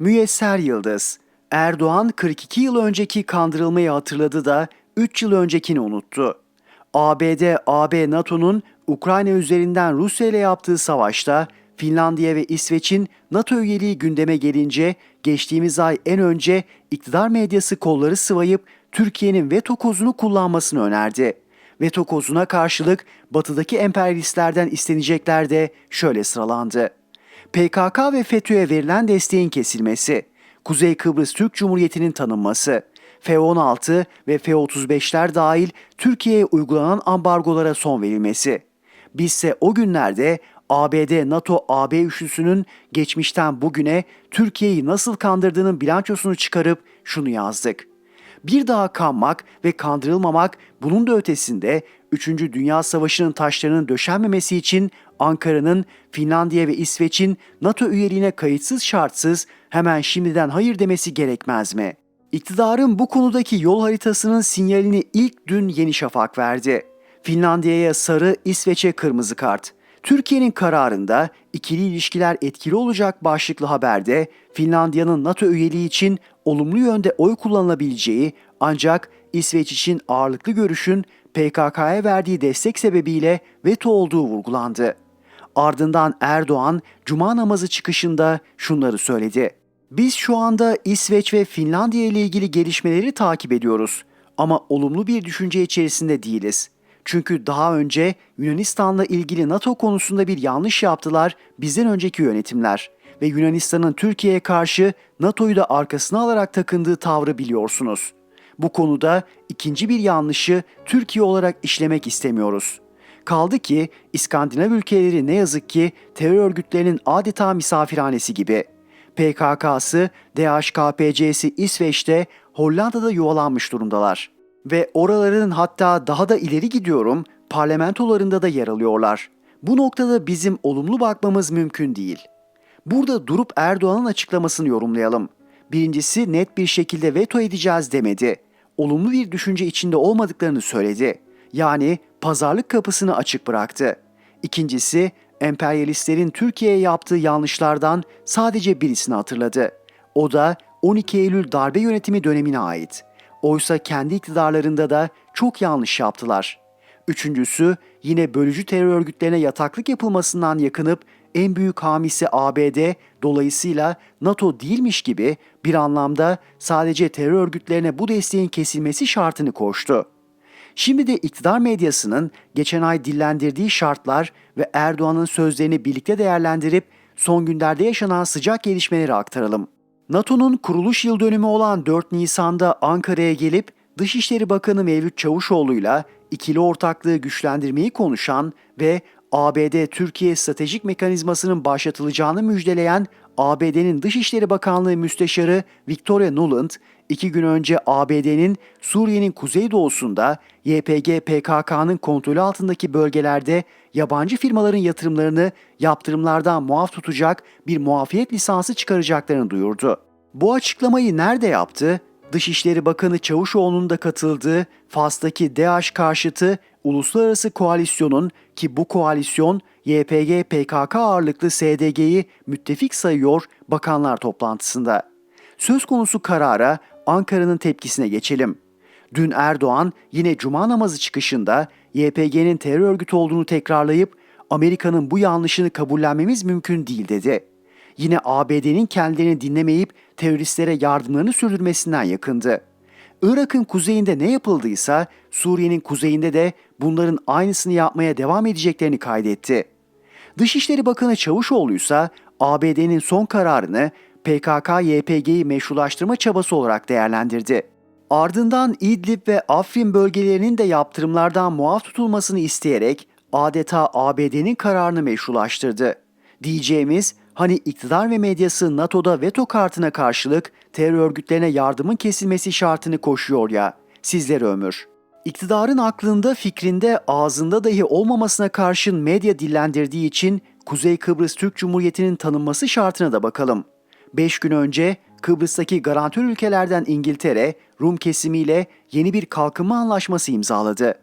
Müyesser Yıldız Erdoğan 42 yıl önceki kandırılmayı hatırladı da 3 yıl öncekini unuttu. ABD, AB, NATO'nun Ukrayna üzerinden Rusya ile yaptığı savaşta Finlandiya ve İsveç'in NATO üyeliği gündeme gelince geçtiğimiz ay en önce iktidar medyası kolları sıvayıp Türkiye'nin veto kozunu kullanmasını önerdi. Veto kozuna karşılık batıdaki emperyalistlerden istenecekler de şöyle sıralandı. PKK ve FETÖ'ye verilen desteğin kesilmesi, Kuzey Kıbrıs Türk Cumhuriyeti'nin tanınması, F-16 ve F-35'ler dahil Türkiye'ye uygulanan ambargolara son verilmesi. Bizse o günlerde ABD, NATO, AB üçlüsünün geçmişten bugüne Türkiye'yi nasıl kandırdığının bilançosunu çıkarıp şunu yazdık. Bir daha kanmak ve kandırılmamak bunun da ötesinde 3. Dünya Savaşı'nın taşlarının döşenmemesi için Ankara'nın Finlandiya ve İsveç'in NATO üyeliğine kayıtsız şartsız hemen şimdiden hayır demesi gerekmez mi? İktidarın bu konudaki yol haritasının sinyalini ilk dün Yeni Şafak verdi. Finlandiya'ya sarı, İsveç'e kırmızı kart. Türkiye'nin kararında ikili ilişkiler etkili olacak başlıklı haberde Finlandiya'nın NATO üyeliği için olumlu yönde oy kullanılabileceği ancak İsveç için ağırlıklı görüşün PKK'ya verdiği destek sebebiyle veto olduğu vurgulandı. Ardından Erdoğan cuma namazı çıkışında şunları söyledi. Biz şu anda İsveç ve Finlandiya ile ilgili gelişmeleri takip ediyoruz ama olumlu bir düşünce içerisinde değiliz. Çünkü daha önce Yunanistan'la ilgili NATO konusunda bir yanlış yaptılar bizden önceki yönetimler ve Yunanistan'ın Türkiye'ye karşı NATO'yu da arkasına alarak takındığı tavrı biliyorsunuz. Bu konuda ikinci bir yanlışı Türkiye olarak işlemek istemiyoruz. Kaldı ki İskandinav ülkeleri ne yazık ki terör örgütlerinin adeta misafirhanesi gibi. PKK'sı, DHKPC'si İsveç'te, Hollanda'da yuvalanmış durumdalar. Ve oraların hatta daha da ileri gidiyorum, parlamentolarında da yer alıyorlar. Bu noktada bizim olumlu bakmamız mümkün değil. Burada durup Erdoğan'ın açıklamasını yorumlayalım. Birincisi net bir şekilde veto edeceğiz demedi. Olumlu bir düşünce içinde olmadıklarını söyledi. Yani pazarlık kapısını açık bıraktı. İkincisi emperyalistlerin Türkiye'ye yaptığı yanlışlardan sadece birisini hatırladı. O da 12 Eylül darbe yönetimi dönemine ait. Oysa kendi iktidarlarında da çok yanlış yaptılar. Üçüncüsü yine bölücü terör örgütlerine yataklık yapılmasından yakınıp en büyük hamisi ABD dolayısıyla NATO değilmiş gibi bir anlamda sadece terör örgütlerine bu desteğin kesilmesi şartını koştu. Şimdi de iktidar medyasının geçen ay dillendirdiği şartlar ve Erdoğan'ın sözlerini birlikte değerlendirip son günlerde yaşanan sıcak gelişmeleri aktaralım. NATO'nun kuruluş yıl dönümü olan 4 Nisan'da Ankara'ya gelip Dışişleri Bakanı Mevlüt Çavuşoğlu'yla ikili ortaklığı güçlendirmeyi konuşan ve ABD-Türkiye stratejik mekanizmasının başlatılacağını müjdeleyen ABD'nin Dışişleri Bakanlığı Müsteşarı Victoria Nuland, iki gün önce ABD'nin Suriye'nin kuzeydoğusunda YPG PKK'nın kontrolü altındaki bölgelerde yabancı firmaların yatırımlarını yaptırımlardan muaf tutacak bir muafiyet lisansı çıkaracaklarını duyurdu. Bu açıklamayı nerede yaptı? Dışişleri Bakanı Çavuşoğlu'nun da katıldığı Fas'taki DAEŞ karşıtı uluslararası koalisyonun ki bu koalisyon YPG PKK ağırlıklı SDG'yi müttefik sayıyor bakanlar toplantısında. Söz konusu karara Ankara'nın tepkisine geçelim. Dün Erdoğan yine cuma namazı çıkışında YPG'nin terör örgütü olduğunu tekrarlayıp Amerika'nın bu yanlışını kabullenmemiz mümkün değil dedi. Yine ABD'nin kendilerini dinlemeyip teröristlere yardımlarını sürdürmesinden yakındı. Irak'ın kuzeyinde ne yapıldıysa Suriye'nin kuzeyinde de bunların aynısını yapmaya devam edeceklerini kaydetti. Dışişleri Bakanı Çavuşoğlu ise ABD'nin son kararını PKK-YPG'yi meşrulaştırma çabası olarak değerlendirdi. Ardından İdlib ve Afrin bölgelerinin de yaptırımlardan muaf tutulmasını isteyerek adeta ABD'nin kararını meşrulaştırdı. Diyeceğimiz hani iktidar ve medyası NATO'da veto kartına karşılık terör örgütlerine yardımın kesilmesi şartını koşuyor ya. Sizlere ömür. İktidarın aklında, fikrinde, ağzında dahi olmamasına karşın medya dillendirdiği için Kuzey Kıbrıs Türk Cumhuriyeti'nin tanınması şartına da bakalım. 5 gün önce Kıbrıs'taki garantör ülkelerden İngiltere, Rum kesimiyle yeni bir kalkınma anlaşması imzaladı.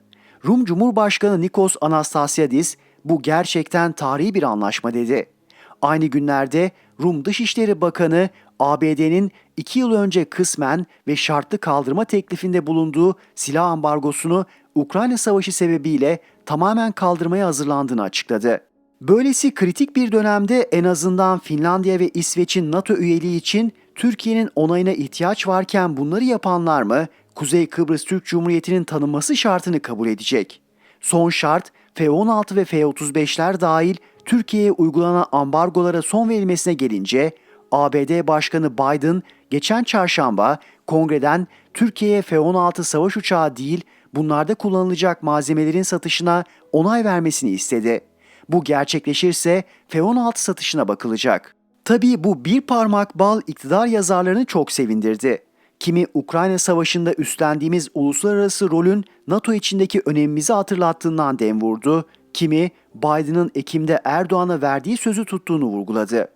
Rum Cumhurbaşkanı Nikos Anastasiadis bu gerçekten tarihi bir anlaşma dedi. Aynı günlerde Rum Dışişleri Bakanı ABD'nin iki yıl önce kısmen ve şartlı kaldırma teklifinde bulunduğu silah ambargosunu Ukrayna Savaşı sebebiyle tamamen kaldırmaya hazırlandığını açıkladı. Böylesi kritik bir dönemde en azından Finlandiya ve İsveç'in NATO üyeliği için Türkiye'nin onayına ihtiyaç varken bunları yapanlar mı Kuzey Kıbrıs Türk Cumhuriyeti'nin tanınması şartını kabul edecek? Son şart F-16 ve F-35'ler dahil Türkiye'ye uygulanan ambargolara son verilmesine gelince ABD Başkanı Biden geçen çarşamba kongreden Türkiye'ye F-16 savaş uçağı değil bunlarda kullanılacak malzemelerin satışına onay vermesini istedi. Bu gerçekleşirse F-16 satışına bakılacak. Tabii bu bir parmak bal iktidar yazarlarını çok sevindirdi. Kimi Ukrayna Savaşı'nda üstlendiğimiz uluslararası rolün NATO içindeki önemimizi hatırlattığından dem vurdu, kimi Biden'ın Ekim'de Erdoğan'a verdiği sözü tuttuğunu vurguladı.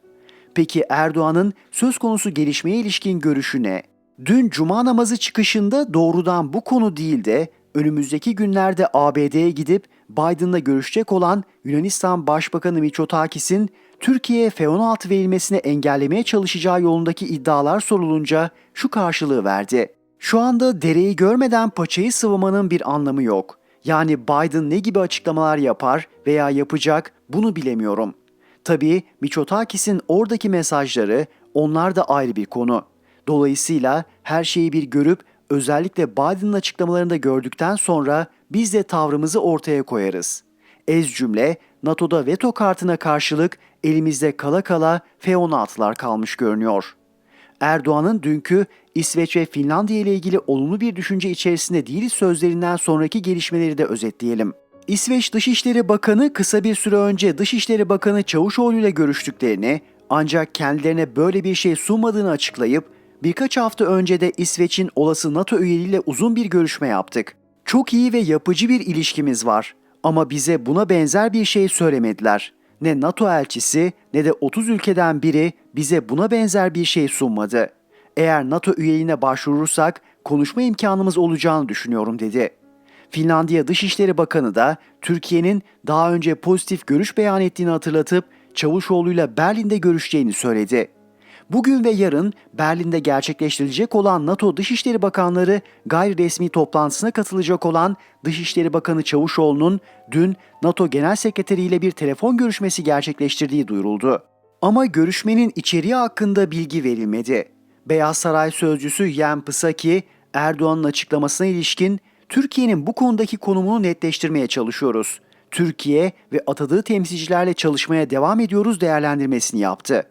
Peki Erdoğan'ın söz konusu gelişmeye ilişkin görüşü ne? Dün cuma namazı çıkışında doğrudan bu konu değil de önümüzdeki günlerde ABD'ye gidip Biden'la görüşecek olan Yunanistan Başbakanı Mitsotakis'in Türkiye'ye F-16 verilmesini engellemeye çalışacağı yolundaki iddialar sorulunca şu karşılığı verdi. Şu anda dereyi görmeden paçayı sıvamanın bir anlamı yok. Yani Biden ne gibi açıklamalar yapar veya yapacak bunu bilemiyorum. Tabii Mitsotakis'in oradaki mesajları onlar da ayrı bir konu. Dolayısıyla her şeyi bir görüp özellikle Biden'ın açıklamalarını da gördükten sonra biz de tavrımızı ortaya koyarız. Ez cümle NATO'da veto kartına karşılık elimizde kala kala F-16'lar kalmış görünüyor. Erdoğan'ın dünkü İsveç ve Finlandiya ile ilgili olumlu bir düşünce içerisinde değiliz sözlerinden sonraki gelişmeleri de özetleyelim. İsveç Dışişleri Bakanı kısa bir süre önce Dışişleri Bakanı Çavuşoğlu ile görüştüklerini ancak kendilerine böyle bir şey sunmadığını açıklayıp birkaç hafta önce de İsveç'in olası NATO üyeliğiyle uzun bir görüşme yaptık. Çok iyi ve yapıcı bir ilişkimiz var ama bize buna benzer bir şey söylemediler. Ne NATO elçisi ne de 30 ülkeden biri bize buna benzer bir şey sunmadı. Eğer NATO üyeliğine başvurursak konuşma imkanımız olacağını düşünüyorum dedi. Finlandiya Dışişleri Bakanı da Türkiye'nin daha önce pozitif görüş beyan ettiğini hatırlatıp Çavuşoğlu'yla Berlin'de görüşeceğini söyledi. Bugün ve yarın Berlin'de gerçekleştirilecek olan NATO Dışişleri Bakanları gayri resmi toplantısına katılacak olan Dışişleri Bakanı Çavuşoğlu'nun dün NATO Genel Sekreteri ile bir telefon görüşmesi gerçekleştirdiği duyuruldu. Ama görüşmenin içeriği hakkında bilgi verilmedi. Beyaz Saray sözcüsü Yen Psaki, Erdoğan'ın açıklamasına ilişkin Türkiye'nin bu konudaki konumunu netleştirmeye çalışıyoruz. Türkiye ve atadığı temsilcilerle çalışmaya devam ediyoruz değerlendirmesini yaptı.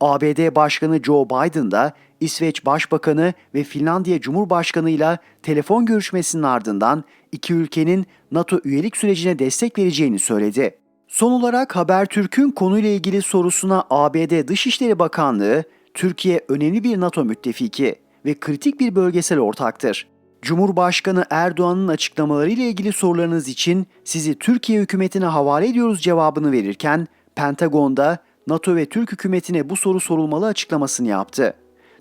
ABD Başkanı Joe Biden da İsveç Başbakanı ve Finlandiya Cumhurbaşkanı ile telefon görüşmesinin ardından iki ülkenin NATO üyelik sürecine destek vereceğini söyledi. Son olarak Habertürk'ün konuyla ilgili sorusuna ABD Dışişleri Bakanlığı, Türkiye önemli bir NATO müttefiki ve kritik bir bölgesel ortaktır. Cumhurbaşkanı Erdoğan'ın açıklamaları ile ilgili sorularınız için sizi Türkiye hükümetine havale ediyoruz cevabını verirken Pentagon'da NATO ve Türk hükümetine bu soru sorulmalı açıklamasını yaptı.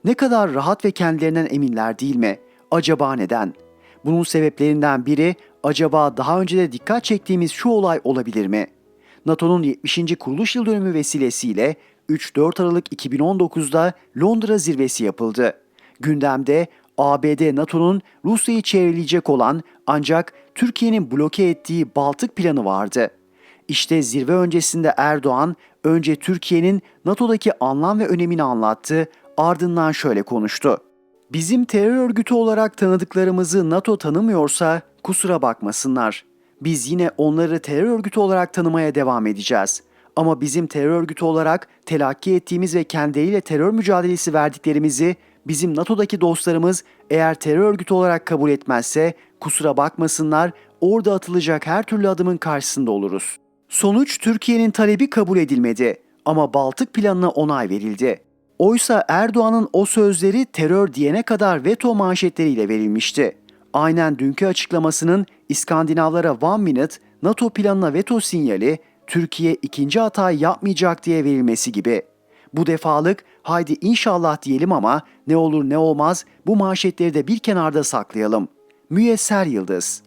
Ne kadar rahat ve kendilerinden eminler değil mi? Acaba neden? Bunun sebeplerinden biri acaba daha önce de dikkat çektiğimiz şu olay olabilir mi? NATO'nun 70. kuruluş yıl dönümü vesilesiyle 3-4 Aralık 2019'da Londra zirvesi yapıldı. Gündemde ABD NATO'nun Rusya'yı çevreleyecek olan ancak Türkiye'nin bloke ettiği Baltık planı vardı. İşte zirve öncesinde Erdoğan önce Türkiye'nin NATO'daki anlam ve önemini anlattı, ardından şöyle konuştu. Bizim terör örgütü olarak tanıdıklarımızı NATO tanımıyorsa kusura bakmasınlar. Biz yine onları terör örgütü olarak tanımaya devam edeceğiz. Ama bizim terör örgütü olarak telakki ettiğimiz ve kendileriyle terör mücadelesi verdiklerimizi bizim NATO'daki dostlarımız eğer terör örgütü olarak kabul etmezse kusura bakmasınlar orada atılacak her türlü adımın karşısında oluruz. Sonuç Türkiye'nin talebi kabul edilmedi ama Baltık planına onay verildi. Oysa Erdoğan'ın o sözleri terör diyene kadar veto manşetleriyle verilmişti. Aynen dünkü açıklamasının İskandinavlara one minute NATO planına veto sinyali Türkiye ikinci hatayı yapmayacak diye verilmesi gibi. Bu defalık haydi inşallah diyelim ama ne olur ne olmaz bu manşetleri de bir kenarda saklayalım. Müyesser Yıldız